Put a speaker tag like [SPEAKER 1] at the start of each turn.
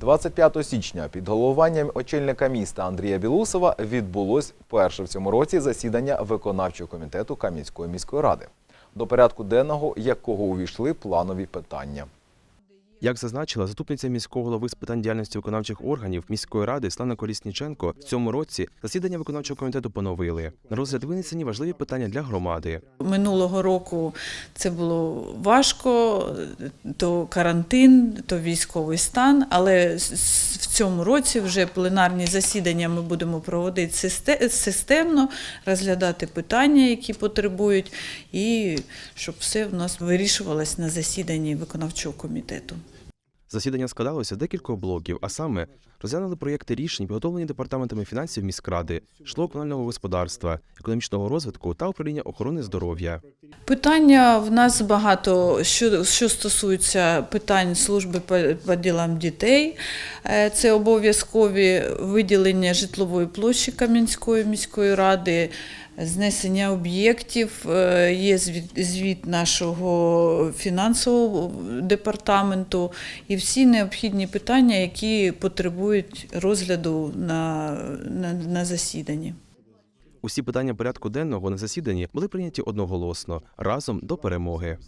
[SPEAKER 1] 25 січня під головуванням очільника міста Андрія Білусова відбулось перше в цьому році засідання виконавчого комітету Кам'янської міської ради, до порядку денного якого увійшли планові питання.
[SPEAKER 2] Як зазначила заступниця міського голови з питань діяльності виконавчих органів міської ради Слана Колісніченко, в цьому році засідання виконавчого комітету поновили. На розгляд винесені важливі питання для громади.
[SPEAKER 3] Минулого року це було важко, то карантин, то військовий стан, але в цьому році вже пленарні засідання ми будемо проводити системно, розглядати питання, які потребують, і щоб все в нас вирішувалось на засіданні виконавчого комітету.
[SPEAKER 2] Засідання складалося з декількох блоків, а саме розглянули проєкти рішень, підготовлені департаментами фінансів міськради, житлово-комунального господарства, економічного розвитку та управління охорони здоров'я.
[SPEAKER 3] Питання в нас багато, що, що стосується питань служби по, по ділам дітей. Е, Це обов'язкові виділення житлової площі Кам'янської міської ради, знесення об'єктів. Е, Є звіт, нашого фінансового департаменту і всі необхідні питання, які потребують розгляду на, на, на засіданні.
[SPEAKER 2] Усі питання порядку денного на засіданні були прийняті одноголосно разом до перемоги.